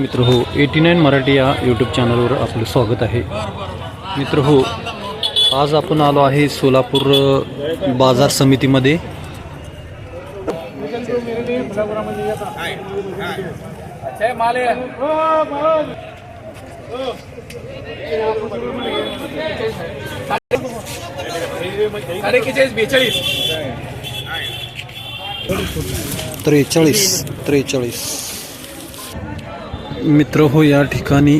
मित्र हो eighty nine Marathi या यूट्यूब चॅनलवर आपलं स्वागत आहे. मित्र हो आज आपण आलो आहे सोलापूर बाजार समितीमध्ये. त्रेचाळीस त्रेचाळीस. मित्र हो या ठिकाणी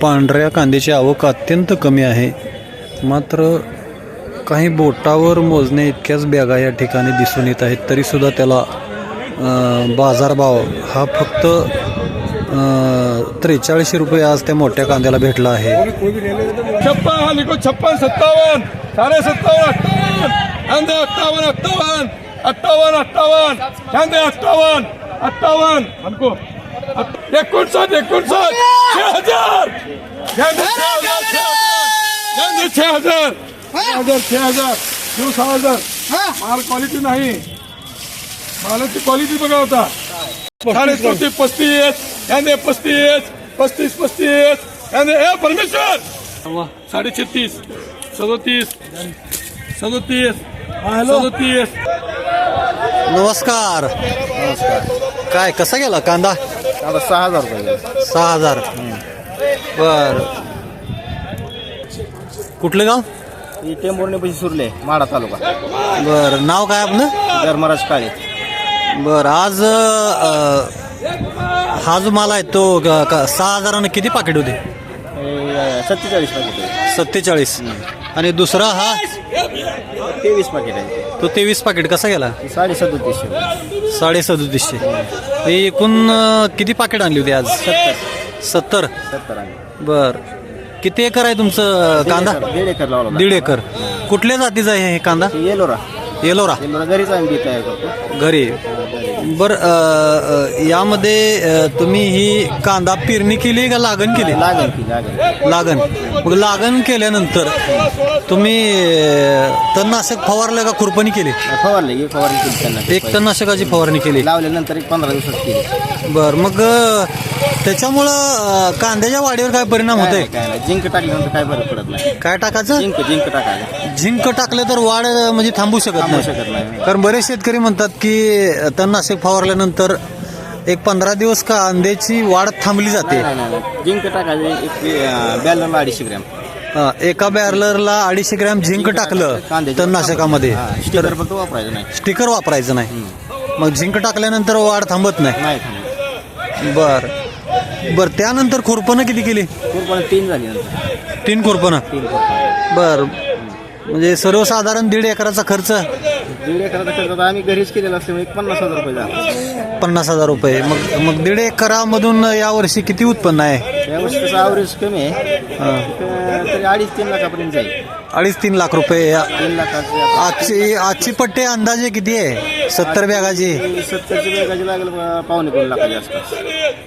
पांढऱ्या कांद्याची आवक अत्यंत कमी आहे. मात्र काही बोटावर मोजणे इतक्याच बॅगा या ठिकाणी दिसून येत आहेत तरीसुद्धा त्याला बाजारभाव हा फक्त त्रेचाळीसशे रुपये आज त्या मोठ्या कांद्याला भेटला आहे. छप्पन हा लिखो छप्पन सत्तावन साडे सत्तावन अठ्ठावन्न अठ्ठावन अठ्ठावन्न अठ्ठावन अठ्ठावन अठ्ठावन्न अठ्ठावन अठ्ठावन एकोणसाठ एकोणसाठ छह हजार छह हजार छह हजार छह हजार देऊ सहा हजार माल क्वालिटी नाही. मालाची क्वालिटी बघा होता साडे चौतीस पस्तीस. ह्यांदे पस्तीस पस्तीस पस्तीस. ह्यांदे ए परमेश्वर! साडे छत्तीस सदोतीस सदोतीस. सदोतीस नमस्कार. काय कसा गेला कांदा? आता सहा हजार रुपये सहा हजार. बर. कुठलं गाव? ही पैसे सुरले माडा तालुका. बर. नाव काय आपलं? धर्मराज काळे. बर. आज अ, हा जो माल आहे तो ग- क- सहा हजारानं किती पाकिट होते? हे, सत्तेचाळीस पाकिट सत्तेचाळीस. आणि दुसरा हा? तेवीस पाकिट आहे. तो तेवीस पाकिट कसा गेला? साडे सदोतीसशे साडे सदोतीसशे हे एकूण अ, किती पाकिट आणली होती आज? सत्तर. सत्तर सत्तर आहे बर. किती एकर आहे तुमचं कांदा? दीड एकर लावला होता. दीड एकर. कुठल्या जातीचा आहे हे कांदा? येलोरा येलोरा येलोरा घरीच आम्ही बी तयार करतो घरी. बर यामध्ये तुम्ही ही कांदा पेरणी केली का लागण केली? लागेल की लागेल लागण. मग लागण केल्यानंतर तुम्ही तणनाशक फवारलं का खुरपणी केली? फवारले की फवारणी केली त्यांना. एक तणनाशकाची फवारणी केली. लावल्यानंतर एक पंधरा दिवसात केली. बर मग त्याच्यामुळं कांद्याच्या वाढीवर काय परिणाम होतोय? जिंक टाकल्यानंतर काय फरक पडत नाही. काय टाकायचं? जिंक जिंक टाकायला झिंक टाकलं तर वाढ म्हणजे थांबू शकत नाही. शकत नाही. कारण बरेच शेतकरी म्हणतात की तणनाशक फवारल्यानंतर एक पंधरा दिवस कांद्याची वाढ थांबली जाते? जिंक टाकायचे एक बॅलरला अडीचशे ग्रॅम. एका बॅरलरला अडीचशे ग्रॅम झिंक टाकलं कांद्याच्या तणनाशकामध्ये स्टिकर पण तो वापरायचा नाही. स्टिकर वापरायचं नाही. मग झिंक टाकल्यानंतर वाढ थांबत नाही. बर. बर त्यानंतर खुरपणं किती केली? पूर्णपणे तीन झाली नंतर. तीन खुरपणं. तीन खुरपण. बर. म्हणजे सर्वसाधारण दीड एकराचा खर्च? दीड एकराचा खर्च आता आम्ही घरीच केलेला असल्यामुळे एक पन्नास हजार रुपये झाला पन्नास हजार रुपये. मग मग दीड एकरामधून यावर्षी किती उत्पन्न आहे? यावर्षी कसं ॲव्हरेज कमी आहे. हा. तरी अडीच तीन लाखापर्यंत जाईल. अडीच तीन लाख रुपये. या- तीन लाखाचे आजची आजची पट्टी अंदाजे किती आहे? सत्तर बॅगाची? सत्तरची बॅगाची लागेल अं, पावणे दोन लाखाच्या आसपास.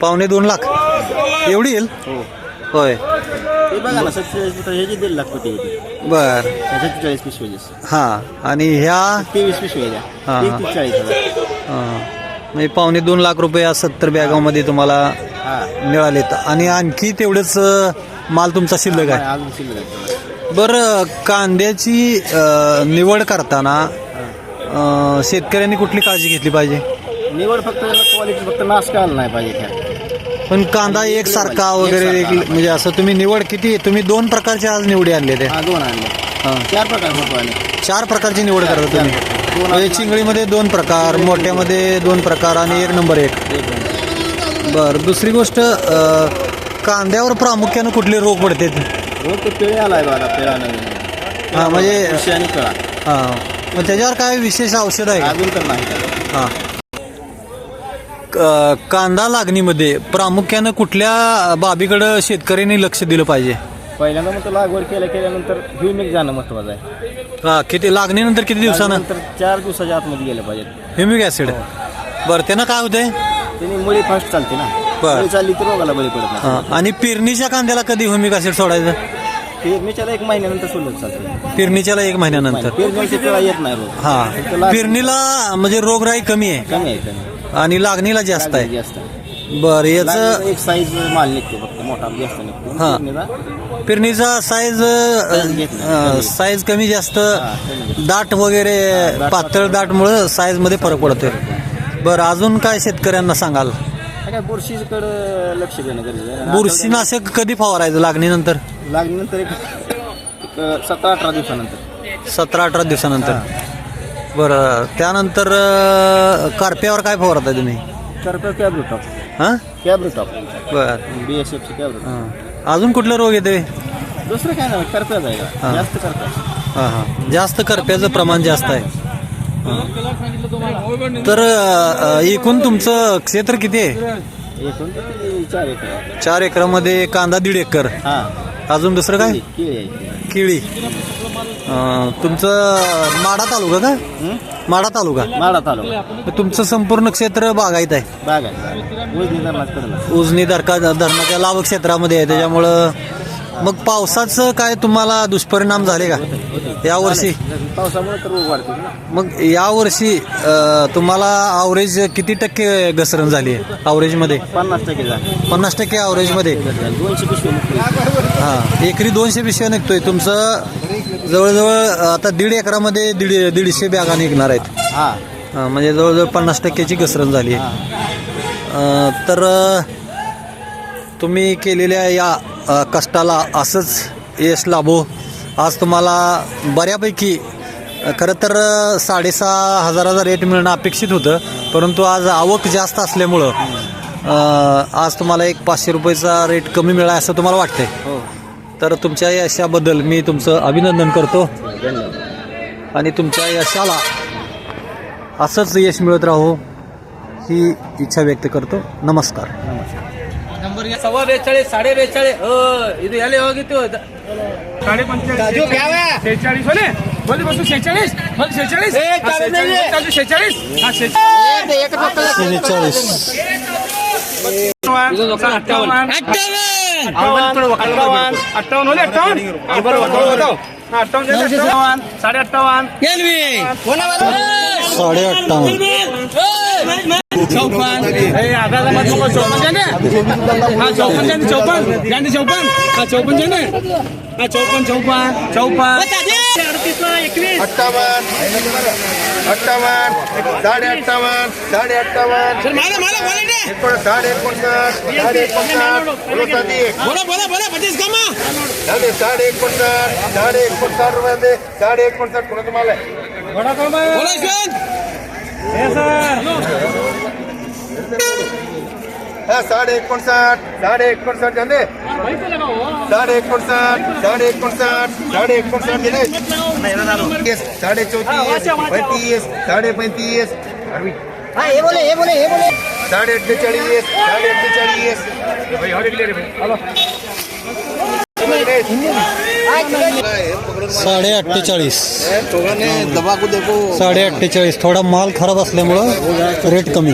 पावणे दोन लाख. एवढी येईल? हो. होय. ते बघा ना सत्तेचाळीस फुट ह्याची दीड लाख कोटी होती बर. हा आणि ह्या? तेवीस पिशवी हा. हा. चाळीस हजार. अं, म्हणजे पावणे दोन लाख रुपये या सत्तर बॅगामध्ये तुम्हाला हा. मिळालेत. आणि आणखी तेवढेच अं, माल तुमचा शिल्लक आहे. अजून शिल्लक आहे. बरं कांद्याची अं, निवड करताना अं, शेतकऱ्यांनी कुठली काळजी घेतली पाहिजे? निवड फक्त क्वालिटी फक्त नाश करायला नाही पाहिजे त्या पण कांदा एकसारखा वगैरे एक- म्हणजे असं तुम्ही निवड किती? तुम्ही दोन प्रकारचे आज निवडी आणले ते. हा दोन आणले. चार प्रकार चार प्रकारची निवड करता तुम्ही. दोन म्हणजे चिंगळीमध्ये दोन प्रकार मोठ्यामध्ये दोन प्रकार आणि एक नंबर एक. बर दुसरी गोष्ट अं, कांद्यावर प्रामुख्यानं कुठले रोग पडते रोज ते पिळे आलाय बघा पिळा नवीन हा म्हणजे कृषी आणि कळा. हा. मग त्याच्यावर काय विशेष औषध आहे? का अजून तर नाही. हा. कांदा लागणीमध्ये प्रामुख्यानं कुठल्या बाबीकडं शेतकऱ्यांनी लक्ष दिलं पाहिजे? पहिल्यांदा मग तो लागवड केल्या केल्यानंतर ह्युमिक जाणं महत्वाचं आहे. हा किती लागणीनंतर किती दिवसानं? नंतर चार दिवसाच्या आतमध्ये गेलं पाहिजे. ह्युमिक ऍसिड बरं त्यानं काय होतंय? त्याने मुळी फास्ट चालते ना. बरं. मुळी चालली तर रोगाला बळी पडत नाही. हा, आणि पेरणीच्या कांद्याला कधी ह्युमिक ऍसिड सोडायचं? पेरणीच्याला एक महिन्यानंतर सुलभ चालते पेरणीच्याला एक महिन्यानंतर. पेरणीची पिळा येत नाही रोग. हा. फक्त पेरणीला म्हणजे रोगराई कमी आहे. कमी आहे कमी आणि लागणीला जास्त आहे. जास्त. बर याचं एक साईज माल निघतो फक्त मोठा जास्त निघतो. हा. पेरणीचा पेरणीचा साईज घेत नाही. साईज कमी जास्त. दाट वगैरे दाट पातळ दाटमुळं साईजमध्ये फरक पडतोय. बरं अजून काय शेतकऱ्यांना सांगाल? हा काय बुरशीकडं लक्ष देणं गरजेचं आहे. बुरशीनाशक कधी फवारायचं? लागणीनंतर? लागणीनंतर एक एक सतरा अठरा दिवसानंतर. सतरा अठरा दिवसानंतर. बरं त्यानंतर अं, कारप्यावर काय फवारताय तुम्ही? करतो कॅब्रो टॉप हां? कॅब्रो टॉप बरं. बी एस एफची कॅब्रो हां. अजून कुठले रोग येते दुसरं काय नाही करप्याच आहे. हा. जास्त करप्या. हां हां. जास्त करप्याचं प्रमाण जास्त आहे. हां. तर अं, एकूण तुमचं क्षेत्र किती आहे? एकूण किती चार एकर. चार एकरामध्ये कांदा दीड एकर. हा. अजून दुसरं काय? केळी केळी आहे. केळी. अं, तुमचं माडा तालुका का? माडा तालुका. माडा तालुका. तुमचं संपूर्ण क्षेत्र बागायत आहे. बाग आहे उजनी धरणात कडला उजनी धरका धरणाच्या लाभ क्षेत्रामध्ये आहे. त्याच्यामुळं मग पावसाचं काय तुम्हाला दुष्परिणाम झाले का? यावर्षी? पावसामुळे तर रोग वाढते ना. मग यावर्षी अं, तुम्हाला आवरेज किती टक्के घसरण झाली आहे? आवरेजमध्ये पन्नास टक्के झाले. पन्नास टक्के आवरेजमध्ये दोनशे पिशवी निघते. हां एकरी दोनशे पिशव्या निघतोय. तुमचं जवळजवळ आता दीड एकरामध्ये दीड दीडशे बॅगा निघणार आहेत. हा. म्हणजे जवळजवळ पन्नास टक्क्याची घसरण झाली आहे. हा. अं, तर अं, तुम्ही केलेल्या या अं, कष्टाला असंच यश लाभो. आज तुम्हाला बऱ्यापैकी अं, खरं तर अं, साडेसहा हजाराचा रेट मिळणं अपेक्षित होतं परंतु आज आवक जास्त असल्यामुळं अं, आज तुम्हाला एक पाचशे रुपयाचा रेट कमी मिळाला असं तुम्हाला वाटतंय. हो. तर तुमच्या यशाबद्दल मी तुमचं अभिनंदन करतो. आणि तुमच्या यशाला असंच यश मिळत राहो ही इच्छा व्यक्त करतो. नमस्कार. सव्वा बेचाळीस साडे बेचाळीस हो ಇದು ಎಲ್ಲಿ ಹೋಗಿತ್ತು साडे पंचेचाळीस शेहेचाळीस हो ने बोल बसू शेहेचाळीस बोल शेहेचाळीस हा, शेहेचाळीस चालू शेहेचाळीस हा शेहेचाळीस अठ्ठावन्न अठ्ठावन्न अठ्ठावन्न होले अठ्ठावन्न बरोबर हा अठ्ठावन्न झाले, अठ्ठावन्न साडे अठ्ठावन्न साडे अठ्ठावन्न चौपन्न. हे आधार मत नको चौपन्न जाने हा चौपन्न जाने चौपन्न. जाने चौपन्न. हा चौपन्न जाने हा चौपन्न चौपन्न. चौपन्न. अठ्ठावन्न. अठ्ठावन्न. साडे अठ्ठावन्न साडे अठ्ठावन्न एकोण साडे एकोणसाठ साडे एकोणसाठ साडे एकोणसाठ साडे एकोणसाठ रुपये साडे एकोणसाठ कोणाचा माल आहे? बोला यशवंत हा साडे एकोणसाठ साडे एकोणसाठ झाले. साडे एकोणसाठ साडे एकोणसाठ साडे एकोणसाठ दिले साडे चौतीस पैतीस साडे पैतीस. अरवी. साडे अठ्ठेचाळीस साडे अठ्ठेचाळीस. साडे अठ्ठेचाळीस. दबा को देखो. साडे अठ्ठेचाळीस. थोडा माल खराब असल्यामुळं रेट कमी.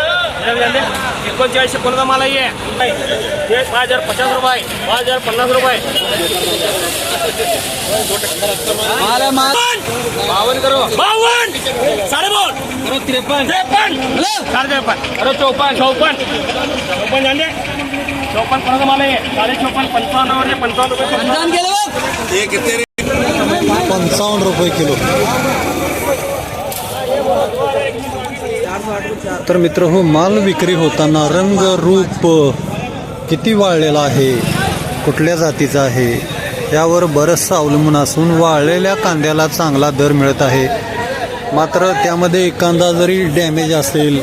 एकोणचाळीस कोणाचा माल आहे. ते पाच हजार पचास रुपये पाच हजार पन्नास रुपये. बावन्न करो. बावन्न! साडे बोल करो त्रेपन्न. त्रेपन्न! साडे त्रेपन्न करो चौपन्न. चौपन्न. चौपन्न झाले. चौपन्न कोणाचा माल आहे. साडे चौपन्न पंचावन्न रुपये. पंचावन्न रुपये पंचावन्न रुपये किलो. तर मित्र हो माल विक्री होताना रंग रूप किती वाळलेला आहे? कुठल्या जातीचा आहे? यावर बरंचसं अवलंबून असून वाळलेल्या कांद्याला चांगला दर मिळत आहे. मात्र त्यामध्ये एखादा जरी डॅमेज असेल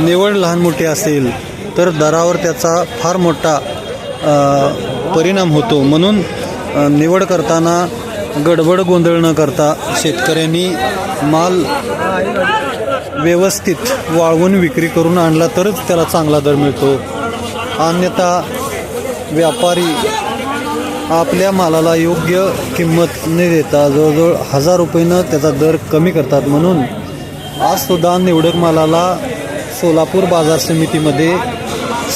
निवड लहान मोठी असेल तर दरावर त्याचा फार मोठा परिणाम होतो. म्हणून निवड करताना गडबड गोंधळ न करता शेतकऱ्यांनी माल व्यवस्थित वाळवून विक्री करून आणला तरच त्याला चांगला दर मिळतो. अन्यथा व्यापारी आपल्या मालाला योग्य किंमत न देता जवळजवळ हजार रुपयेनं त्याचा दर कमी करतात म्हणून आज सुद्धा निवडक मालाला सोलापूर बाजार समितीमध्ये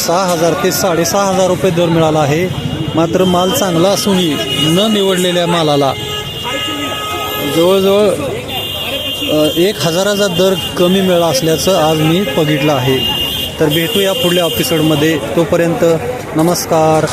सहा हजार ते साडेसहा हजार रुपये दर मिळाला आहे. मात्र माल चांगला असूनही न निवडलेल्या मालाला जवळजवळ एक हजाराचा दर कमी मिळाला असल्याचं आज मी बघितलं आहे. तर भेटूया पुढल्या एपिसोडमध्ये तोपर्यंत नमस्कार.